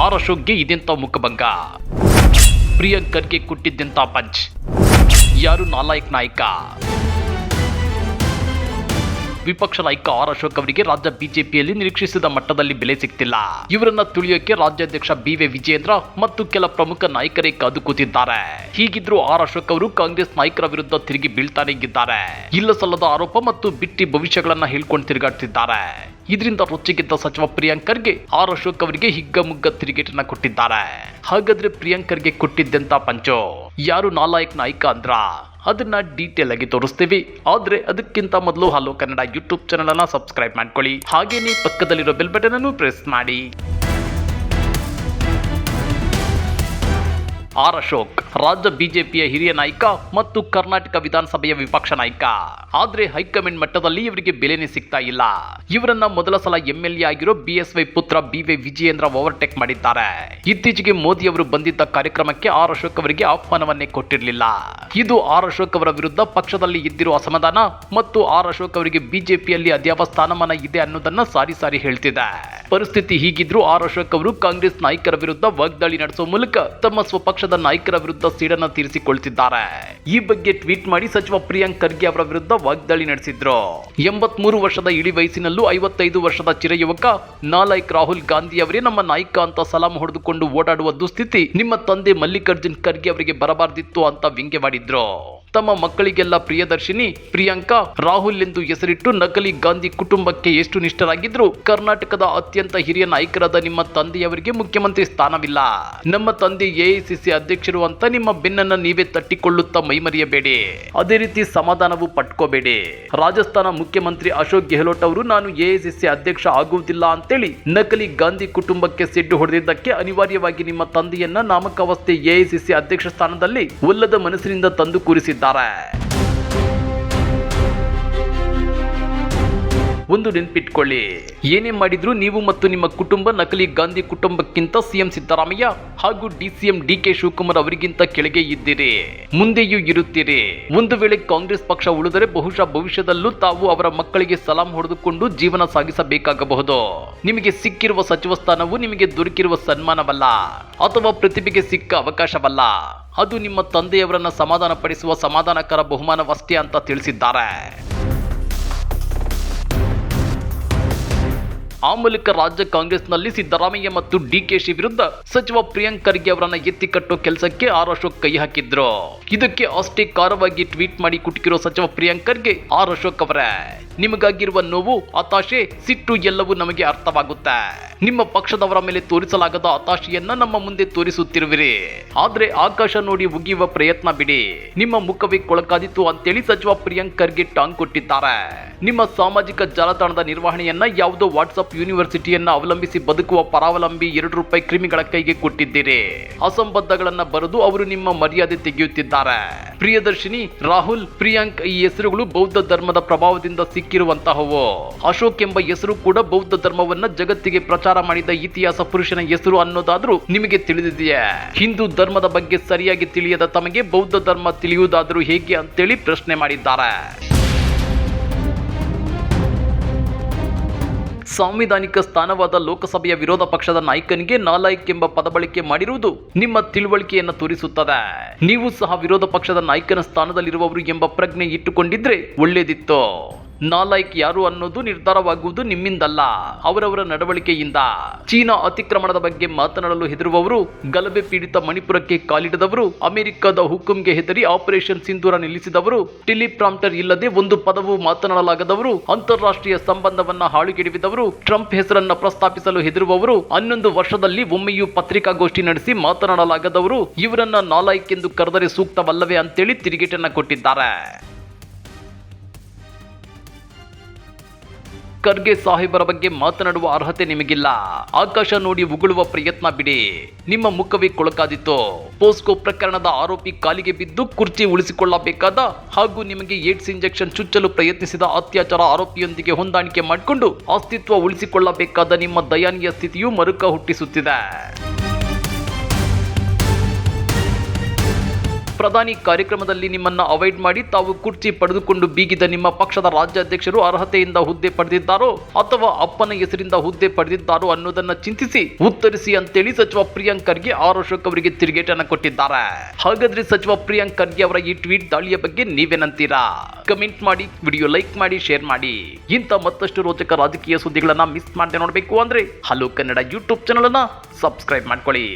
R ಅಶೋಕ್ಗೆ ಇದೆಂತ ಮುಖಭಂಗ. ಪ್ರಿಯಾಂಕರ್ಗೆ ಕೊಟ್ಟಿದ್ದೆಂತ ಪಂಚ್. ಯಾರು ನಾಲಾಯಕ್ ನಾಯಕ? ವಿಪಕ್ಷ ನಾಯಕ ಆರ್ ಅಶೋಕ್ ಅವರಿಗೆ ರಾಜ್ಯ ಬಿಜೆಪಿಯಲ್ಲಿ ನಿರೀಕ್ಷಿಸಿದ ಮಟ್ಟದಲ್ಲಿ ಬೆಲೆ ಸಿಗ್ತಿಲ್ಲ. ಇವರನ್ನ ತುಳಿಯೋಕೆ ರಾಜ್ಯಾಧ್ಯಕ್ಷ ಬಿ ವಿ ವಿಜೇಂದ್ರ ಮತ್ತು ಕೆಲ ಪ್ರಮುಖ ನಾಯಕರೇ ಕಾದು ಕೂತಿದ್ದಾರೆ ಹೀಗಿದ್ರು ಆರ್ ಅಶೋಕ್ ಅವರು ಕಾಂಗ್ರೆಸ್ ನಾಯಕರ ವಿರುದ್ಧ ತಿರುಗಿ ಬೀಳ್ತಾನೆ ಇದ್ದಾರೆ. ಇಲ್ಲ ಸಲ್ಲದ ಆರೋಪ ಮತ್ತು ಬಿಟ್ಟಿ ಭವಿಷ್ಯಗಳನ್ನ ಹೇಳ್ಕೊಂಡು ತಿರುಗಾಡ್ತಿದ್ದಾರೆ. ಇದರಿಂದ ರೊಚ್ಚಿಗೆದ್ದ ಸಚಿವ ಪ್ರಿಯಾಂಕರ್ಗೆ ಆರ್ ಅಶೋಕ್ ಅವರಿಗೆ ಹಿಗ್ಗಮುಗ್ಗ ತಿರುಗೇಟನ್ನ ಕೊಟ್ಟಿದ್ದಾರೆ. ಹಾಗಾದ್ರೆ ಪ್ರಿಯಾಂಕರ್ಗೆ ಕೊಟ್ಟಿದ್ದೆಂತ ಪಂಚೋ? ಯಾರು ನಾಲಾಯಕ್ ನಾಯಕ ಅಂದ್ರ? ಅದನ್ನ ಡೀಟೇಲ್ ಆಗಿ ತೋರಿಸ್ತೀವಿ. ಆದರೆ ಅದಕ್ಕಿಂತ ಮೊದಲು ಹಲೋ ಕನ್ನಡ ಯೂಟ್ಯೂಬ್ ಚಾನಲನ್ನು ಸಬ್ಸ್ಕ್ರೈಬ್ ಮಾಡ್ಕೊಳ್ಳಿ. ಹಾಗೇನೇ ಪಕ್ಕದಲ್ಲಿರೋ ಬೆಲ್ ಬಟನ್ ಪ್ರೆಸ್ ಮಾಡಿ. ಆರ್ ಅಶೋಕ್, ರಾಜ್ಯ ಬಿಜೆಪಿಯ ಹಿರಿಯ ನಾಯಕ ಮತ್ತು ಕರ್ನಾಟಕ ವಿಧಾನಸಭೆಯ ವಿಪಕ್ಷ ನಾಯಕ. ಆದ್ರೆ ಹೈಕಮಾಂಡ್ ಮಟ್ಟದಲ್ಲಿ ಇವರಿಗೆ ಬೆಲೆನೇ ಸಿಗ್ತಾ ಇಲ್ಲ. ಇವರನ್ನ ಮೊದಲ ಸಲ ಎಂಎಲ್ಎ ಆಗಿರೋ ಬಿಎಸ್ವೈ ಪುತ್ರ ಬಿ ವೈ ವಿಜಯೇಂದ್ರ ಓವರ್ಟೇಕ್ ಮಾಡಿದ್ದಾರೆ. ಇತ್ತೀಚೆಗೆ ಮೋದಿ ಅವರು ಬಂದಿದ್ದ ಕಾರ್ಯಕ್ರಮಕ್ಕೆ ಆರ್ ಅಶೋಕ್ ಅವರಿಗೆ ಆಹ್ವಾನವನ್ನೇ ಕೊಟ್ಟಿರಲಿಲ್ಲ. ಇದು ಆರ್ ಅಶೋಕ್ ಅವರ ವಿರುದ್ಧ ಪಕ್ಷದಲ್ಲಿ ಇದ್ದಿರುವ ಅಸಮಾಧಾನ ಮತ್ತು ಆರ್ ಅಶೋಕ್ ಅವರಿಗೆ ಬಿಜೆಪಿಯಲ್ಲಿ ಅದ್ಯಾವ ಸ್ಥಾನಮಾನ ಇದೆ ಅನ್ನೋದನ್ನ ಸಾರಿ ಸಾರಿ ಹೇಳ್ತಿದೆ. ಪರಿಸ್ಥಿತಿ ಹೀಗಿದ್ರು ಆರ್ ಅಶೋಕ್ ಅವರು ಕಾಂಗ್ರೆಸ್ ನಾಯಕರ ವಿರುದ್ಧ ವಾಗ್ದಾಳಿ ನಡೆಸುವ ಮೂಲಕ ತಮ್ಮ ಸ್ವಪಕ್ಷದ ನಾಯಕರ ವಿರುದ್ಧ ಸೀಡನ್ನ ತೀರಿಸಿಕೊಳ್ತಿದ್ದಾರೆ. ಈ ಬಗ್ಗೆ ಟ್ವೀಟ್ ಮಾಡಿ ಸಚಿವ ಪ್ರಿಯಾಂಕ್ ಖರ್ಗೆ ಅವರ ವಿರುದ್ಧ ವಾಗ್ದಾಳಿ ನಡೆಸಿದ್ರು. ಎಂಬತ್ಮೂರು ವರ್ಷದ ಇಳಿ ವಯಸ್ಸಿನಲ್ಲೂ ಐವತ್ತೈದು ವರ್ಷದ ಚಿರಯುವಕ ನಾಲಾಯಕ್ ರಾಹುಲ್ ಗಾಂಧಿ ಅವರೇ ನಮ್ಮ ನಾಯಕ ಅಂತ ಸಲಾಂ ಹೊಡೆದುಕೊಂಡು ಓಡಾಡುವ ದುಸ್ಥಿತಿ ನಿಮ್ಮ ತಂದೆ ಮಲ್ಲಿಕಾರ್ಜುನ್ ಖರ್ಗೆ ಅವರಿಗೆ ಬರಬಾರ್ದಿತ್ತು ಅಂತ ವ್ಯಂಗ್ಯವಾಡಿದ್ರು. ತಮ್ಮ ಮಕ್ಕಳಿಗೆಲ್ಲ ಪ್ರಿಯದರ್ಶಿನಿ ಪ್ರಿಯಾಂಕಾ, ರಾಹುಲ್ ಎಂದು ಹೆಸರಿಟ್ಟು ನಕಲಿ ಗಾಂಧಿ ಕುಟುಂಬಕ್ಕೆ ಎಷ್ಟು ನಿಷ್ಠರಾಗಿದ್ರು ಕರ್ನಾಟಕದ ಅತ್ಯಂತ ಹಿರಿಯ ನಾಯಕರಾದ ನಿಮ್ಮ ತಂದೆಯವರಿಗೆ ಮುಖ್ಯಮಂತ್ರಿ ಸ್ಥಾನವಿಲ್ಲ. ನಮ್ಮ ತಂದೆ ಎಐಸಿಸಿ ಅಧ್ಯಕ್ಷರು ಅಂತ ನಿಮ್ಮ ಬೆನ್ನನ್ನ ನೀವೇ ತಟ್ಟಿಕೊಳ್ಳುತ್ತಾ ಮೈಮರಿಯಬೇಡಿ. ಅದೇ ರೀತಿ ಸಮಾಧಾನವು ಪಟ್ಕೋಬೇಡಿ. ರಾಜಸ್ಥಾನ ಮುಖ್ಯಮಂತ್ರಿ ಅಶೋಕ್ ಗೆಹ್ಲೋಟ್ ಅವರು, ನಾನು ಎಐಸಿಸಿ ಅಧ್ಯಕ್ಷ ಆಗುವುದಿಲ್ಲ ಅಂತೇಳಿ ನಕಲಿ ಗಾಂಧಿ ಕುಟುಂಬಕ್ಕೆ ಸಿಡ್ಡು ಹೊಡೆದಿದ್ದಕ್ಕೆ ಅನಿವಾರ್ಯವಾಗಿ ನಿಮ್ಮ ತಂದೆಯನ್ನ ನಾಮಕಾವಸ್ಥೆ ಎಐಸಿಸಿ ಅಧ್ಯಕ್ಷ ಸ್ಥಾನದಲ್ಲಿ ಒಲ್ಲದ ಮನಸ್ಸಿನಿಂದ ತಂದು ಕೂರಿಸಿದ್ದಾರೆ ಒಂದು ನೆನ್ಪಿಟ್ಕೊಳ್ಳಿ. ಏನೇ ಮಾಡಿದ್ರು ನೀವು ಮತ್ತು ನಿಮ್ಮ ಕುಟುಂಬ ನಕಲಿ ಗಾಂಧಿ ಕುಟುಂಬಕ್ಕಿಂತ ಸಿಎಂ ಸಿದ್ದರಾಮಯ್ಯ ಹಾಗೂ ಡಿಸಿಎಂ ಡಿ ಕೆ ಶಿವಕುಮಾರ್ ಅವರಿಗಿಂತ ಕೆಳಗೆ ಇದ್ದೀರಿ. ಮುಂದೆಯೂ ಇರುತ್ತೀರಿ. ಒಂದು ವೇಳೆ ಕಾಂಗ್ರೆಸ್ ಪಕ್ಷ ಉಳಿದರೆ ಬಹುಶಃ ಭವಿಷ್ಯದಲ್ಲೂ ತಾವು ಅವರ ಮಕ್ಕಳಿಗೆ ಸಲಾಂ ಹೊಡೆದುಕೊಂಡು ಜೀವನ ಸಾಗಿಸಬೇಕಾಗಬಹುದು. ನಿಮಗೆ ಸಿಕ್ಕಿರುವ ಸಚಿವ ಸ್ಥಾನವು ನಿಮಗೆ ದೊರಕಿರುವ ಸನ್ಮಾನವಲ್ಲ ಅಥವಾ ಪ್ರತಿಭೆಗೆ ಸಿಕ್ಕ ಅವಕಾಶವಲ್ಲ. ಅದು ನಿಮ್ಮ ತಂದೆಯವರನ್ನು ಸಮಾಧಾನಪಡಿಸುವ ಸಮಾಧಾನಕರ ಬಹುಮಾನವಷ್ಟೇ ಅಂತ ತಿಳಿಸಿದ್ದಾರೆ. ಆ ಮೂಲಕ ರಾಜ್ಯ ಕಾಂಗ್ರೆಸ್ನಲ್ಲಿ ಸಿದ್ದರಾಮಯ್ಯ ಮತ್ತು ಡಿಕೆಶಿ ವಿರುದ್ಧ ಸಚಿವ ಪ್ರಿಯಾಂಕ್ ಖರ್ಗೆ ಅವರನ್ನ ಎತ್ತಿ ಕಟ್ಟೋ ಕೆಲಸಕ್ಕೆ ಆರ್ ಅಶೋಕ್ ಕೈ ಹಾಕಿದ್ರು. ಇದಕ್ಕೆ ಅಷ್ಟೇ ಕಾರವಾಗಿ ಟ್ವೀಟ್ ಮಾಡಿ ಕುಟುಕಿರೋ ಸಚಿವ ಪ್ರಿಯಾಂಕ್ ಖರ್ಗೆ ಆರ್ ಅಶೋಕ್ ಅವರೇ, ನಿಮಗಾಗಿರುವ ನೋವು, ಹತಾಶೆ, ಸಿಟ್ಟು ಎಲ್ಲವೂ ನಮಗೆ ಅರ್ಥವಾಗುತ್ತೆ. ನಿಮ್ಮ ಪಕ್ಷದವರ ಮೇಲೆ ತೋರಿಸಲಾಗದ ಹತಾಶೆಯನ್ನ ನಮ್ಮ ಮುಂದೆ ತೋರಿಸುತ್ತಿರುವಿರಿ. ಆದ್ರೆ ಆಕಾಶ ನೋಡಿ ಉಗಿಯುವ ಪ್ರಯತ್ನ ಬಿಡಿ. ನಿಮ್ಮ ಮುಖವೇ ಕೊಳಕಾದಿತ್ತು ಅಂತೇಳಿ ಸಚಿವ ಪ್ರಿಯಾಂಕ್ ಖರ್ಗೆ ಟಾಂಗ್ ಕೊಟ್ಟಿದ್ದಾರೆ. ನಿಮ್ಮ ಸಾಮಾಜಿಕ ಜಾಲತಾಣದ ನಿರ್ವಹಣೆಯನ್ನ ಯಾವುದೋ ವಾಟ್ಸ್ಆಪ್ ಯೂನಿವರ್ಸಿಟಿಯನ್ನ ಅವಲಂಬಿಸಿ ಬದುಕುವ ಪರಾವಲಂಬಿ ಎರಡು ರೂಪಾಯಿ ಕ್ರಿಮಿಗಳ ಕೈಗೆ ಕೊಟ್ಟಿದ್ದೀರಿ. ಅಸಂಬದ್ಧಗಳನ್ನ ಬರೆದು ಅವರು ನಿಮ್ಮ ಮರ್ಯಾದೆ ತೆಗೆಯುತ್ತಿದ್ದಾರೆ. ಪ್ರಿಯದರ್ಶಿನಿ, ರಾಹುಲ್, ಪ್ರಿಯಾಂಕ್ ಈ ಹೆಸರುಗಳು ಬೌದ್ಧ ಧರ್ಮದ ಪ್ರಭಾವದಿಂದ ಸಿಕ್ಕಿರುವಂತಹವು. ಅಶೋಕ್ ಎಂಬ ಹೆಸರು ಕೂಡ ಬೌದ್ಧ ಧರ್ಮವನ್ನ ಜಗತ್ತಿಗೆ ಪ್ರಚಾರ ಮಾಡಿದ ಇತಿಹಾಸ ಪುರುಷನ ಹೆಸರು ಅನ್ನೋದಾದ್ರೂ ನಿಮಗೆ ತಿಳಿದಿದೆಯೇ? ಹಿಂದೂ ಧರ್ಮದ ಬಗ್ಗೆ ಸರಿಯಾಗಿ ತಿಳಿಯದ ತಮಗೆ ಬೌದ್ಧ ಧರ್ಮ ತಿಳಿಯುವುದಾದರೂ ಹೇಗೆ ಅಂತೇಳಿ ಪ್ರಶ್ನೆ ಮಾಡಿದ್ದಾರೆ. ಸಾಂವಿಧಾನಿಕ ಸ್ಥಾನವಾದ ಲೋಕಸಭೆಯ ವಿರೋಧ ಪಕ್ಷದ ನಾಯಕನಿಗೆ ನಾಲಾಯಕ್ ಎಂಬ ಪದ ಬಳಕೆ ಮಾಡಿರುವುದು ನಿಮ್ಮ ತಿಳುವಳಿಕೆಯನ್ನು ತೋರಿಸುತ್ತದೆ. ನೀವು ಸಹ ವಿರೋಧ ಪಕ್ಷದ ನಾಯಕನ ಸ್ಥಾನದಲ್ಲಿರುವವರು ಎಂಬ ಪ್ರಜ್ಞೆ ಇಟ್ಟುಕೊಂಡಿದ್ರೆ ಒಳ್ಳೇದಿತ್ತು. ನಾಲಾಯಕ್ ಯಾರು ಅನ್ನೋದು ನಿರ್ಧಾರವಾಗುವುದು ನಿಮ್ಮಿಂದಲ್ಲ, ಅವರವರ ನಡವಳಿಕೆಯಿಂದ. ಚೀನಾ ಅತಿಕ್ರಮಣದ ಬಗ್ಗೆ ಮಾತನಾಡಲು ಹೆದರುವವರು, ಗಲಭೆ ಪೀಡಿತ ಮಣಿಪುರಕ್ಕೆ ಕಾಲಿಡದವರು, ಅಮೆರಿಕದ ಹುಕುಂಗೆ ಹೆದರಿ ಆಪರೇಷನ್ ಸಿಂಧೂರ ನಿಲ್ಲಿಸಿದವರು, ಟೆಲಿಪ್ರಾಂಪ್ಟರ್ ಇಲ್ಲದೆ ಒಂದು ಪದವು ಮಾತನಾಡಲಾಗದವರು, ಅಂತಾರಾಷ್ಟ್ರೀಯ ಸಂಬಂಧವನ್ನ ಹಾಳುಗೆಡವಿದವರು, ಟ್ರಂಪ್ ಹೆಸರನ್ನ ಪ್ರಸ್ತಾಪಿಸಲು ಹೆದರುವವರು, ಹನ್ನೊಂದು ವರ್ಷದಲ್ಲಿ ಒಮ್ಮೆಯೂ ಪತ್ರಿಕಾಗೋಷ್ಠಿ ನಡೆಸಿ ಮಾತನಾಡಲಾಗದವರು, ಇವರನ್ನ ನಾಲಾಯಕ್ ಎಂದು ಕರೆದರೆ ಸೂಕ್ತವಲ್ಲವೇ ಅಂತೇಳಿ ತಿರುಗೇಟನ್ನ ಕೊಟ್ಟಿದ್ದಾರೆ. ಖರ್ಗೆ ಸಾಹೇಬರ ಬಗ್ಗೆ ಮಾತನಾಡುವ ಅರ್ಹತೆ ನಿಮಗಿಲ್ಲ. ಆಕಾಶ ನೋಡಿ ಉಗುಳುವ ಪ್ರಯತ್ನ ಬಿಡಿ. ನಿಮ್ಮ ಮುಖವೇ ಕೊಳಕಾದಿತ್ತು. ಪೋಸ್ಕೋ ಪ್ರಕರಣದ ಆರೋಪಿ ಕಾಲಿಗೆ ಬಿದ್ದು ಕುರ್ಚಿ ಉಳಿಸಿಕೊಳ್ಳಬೇಕಾದ ಹಾಗೂ ನಿಮಗೆ ಏಡ್ಸ್ ಇಂಜೆಕ್ಷನ್ ಚುಚ್ಚಲು ಪ್ರಯತ್ನಿಸಿದ ಅತ್ಯಾಚಾರ ಆರೋಪಿಯೊಂದಿಗೆ ಹೊಂದಾಣಿಕೆ ಮಾಡಿಕೊಂಡು ಅಸ್ತಿತ್ವ ಉಳಿಸಿಕೊಳ್ಳಬೇಕಾದ ನಿಮ್ಮ ದಯಾನೀಯ ಸ್ಥಿತಿಯು ಮರುಕ ಹುಟ್ಟಿಸುತ್ತಿದೆ ಪ್ರಧಾನಿ ಕಾರ್ಯಕ್ರಮದಲ್ಲಿ ನಿಮ್ಮನ್ನ ಅವಾಯ್ಡ್ ಮಾಡಿ ತಾವು ಕುರ್ಚಿ ಪಡೆದುಕೊಂಡು ಬೀಗಿದ ನಿಮ್ಮ ಪಕ್ಷದ ರಾಜ್ಯಾಧ್ಯಕ್ಷರು ಅರ್ಹತೆಯಿಂದ ಹುದ್ದೆ ಪಡೆದಿದ್ದಾರೋ ಅಥವಾ ಅಪ್ಪನ ಹೆಸರಿಂದ ಹುದ್ದೆ ಪಡೆದಿದ್ದಾರೋ ಅನ್ನೋದನ್ನ ಚಿಂತಿಸಿ ಉತ್ತರಿಸಿ ಅಂತೇಳಿ ಸಚಿವ ಪ್ರಿಯಾಂಕ್ ಖರ್ಗೆ ಅಶೋಕ್ ಅವರಿಗೆ ತಿರುಗೇಟನ್ನು ಕೊಟ್ಟಿದ್ದಾರೆ. ಹಾಗಾದ್ರೆ ಸಚಿವ ಪ್ರಿಯಾಂಕ್ ಖರ್ಗೆ ಅವರ ಈ ಟ್ವೀಟ್ ದಾಳಿಯ ಬಗ್ಗೆ ನೀವೇನಂತೀರಾ? ಕಮೆಂಟ್ ಮಾಡಿ, ವಿಡಿಯೋ ಲೈಕ್ ಮಾಡಿ, ಶೇರ್ ಮಾಡಿ. ಇಂಥ ಮತ್ತಷ್ಟು ರೋಚಕ ರಾಜಕೀಯ ಸುದ್ದಿಗಳನ್ನ ಮಿಸ್ ಮಾಡದೆ ನೋಡಬೇಕು ಅಂದ್ರೆ ಹಲೋ ಕನ್ನಡ ಯೂಟ್ಯೂಬ್ ಚಾನಲ್ ಅನ್ನ ಸಬ್ಸ್ಕ್ರೈಬ್ ಮಾಡ್ಕೊಳ್ಳಿ.